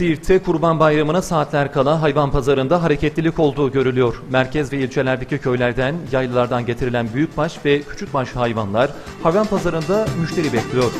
Siirt'te Kurban Bayramı'na saatler kala hayvan pazarında hareketlilik olduğu görülüyor. Merkez ve ilçelerdeki köylerden, yaylalardan getirilen büyükbaş ve küçükbaş hayvanlar hayvan pazarında müşteri bekliyor.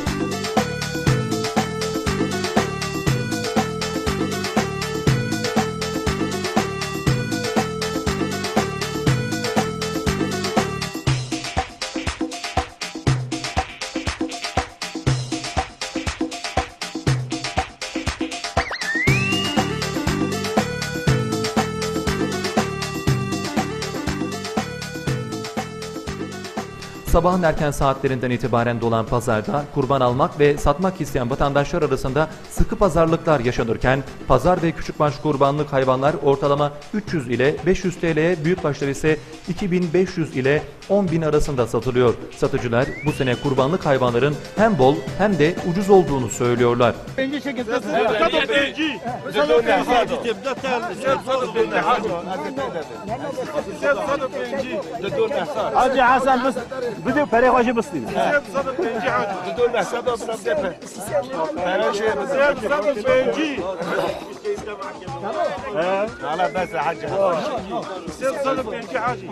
Sabahın erken saatlerinden itibaren dolan pazarda kurban almak ve satmak isteyen vatandaşlar arasında sıkı pazarlıklar yaşanırken pazar ve küçükbaş kurbanlık hayvanlar ortalama 300 ile 500 TL'ye büyükbaşlar ise 2500 ile 10.000 arasında satılıyor. Satıcılar bu sene kurbanlık hayvanların hem bol hem de ucuz olduğunu söylüyorlar. Sen sanıp belki hacı.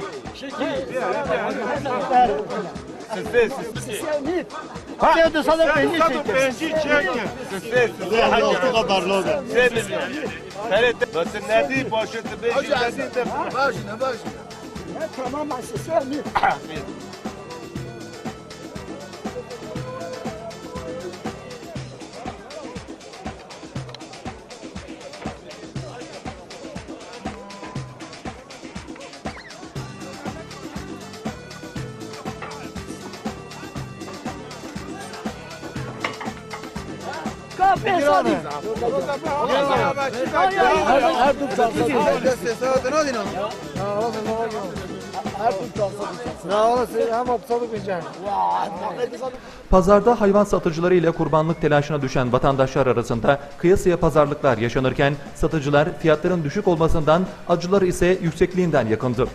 Sizde, sizde. Ha? Sen de sanıp belki çekin. Sizde, sizde. Hacı kadar loda. Sen bilmiyorsun. Nasıl ne değil başını belki ne değil de. Başını, başını. Tamam, sizde. Ahmet. Pazarda hayvan satıcıları ile kurbanlık telaşına düşen vatandaşlar arasında kıyasıya pazarlıklar yaşanırken satıcılar fiyatların düşük olmasından acıları ise yüksekliğinden yakındı.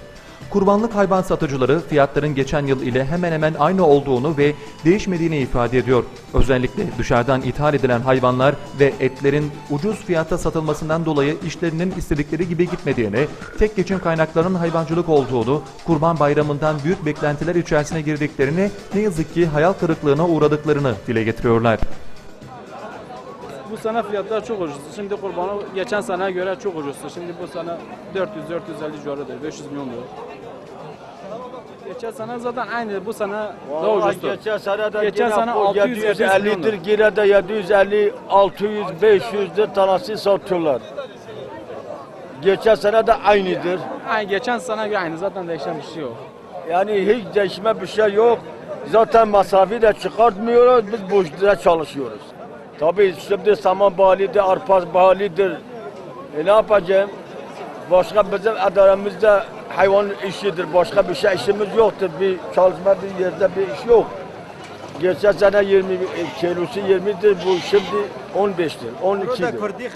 Kurbanlık hayvan satıcıları fiyatların geçen yıl ile hemen hemen aynı olduğunu ve değişmediğini ifade ediyor. Özellikle dışarıdan ithal edilen hayvanlar ve etlerin ucuz fiyata satılmasından dolayı işlerinin istedikleri gibi gitmediğini, tek geçim kaynaklarının hayvancılık olduğunu, kurban bayramından büyük beklentiler içerisine girdiklerini, ne yazık ki hayal kırıklığına uğradıklarını dile getiriyorlar. Bu sene fiyatlar çok ucuzdu. Şimdi kurbanı geçen seneye göre çok ucuzdu. Şimdi bu sene 400-450 civarıdır. 500 milyon lira. Geçen sene zaten aynı. Bu sene daha ucuzdu. Geçen sene de Geçen yine sene bu 600 750'dir, yine de 750, 600, 500'dür tanesi satıyorlar. Geçen sene de aynıdır. Aynı geçen sene göre aynı. Zaten değişen bir şey yok. Yani hiç değişme bir şey yok. Zaten masrafı da çıkartmıyoruz, biz boşluğa çalışıyoruz. Tabii şimdi saman bağlıdır, arpa bağlıdır. E ne yapacağım? Başka bizim adaramızda hayvan işidir. Başka bir şey işimiz yoktur. Bir çalışma bir yerde bir iş yok. Geçen sene 20 e, kilosu 20'dir. Bu şimdi 15'tir. 12'dir.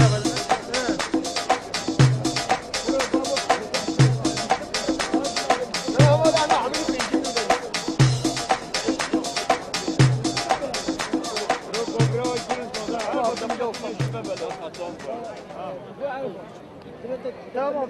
Tamam.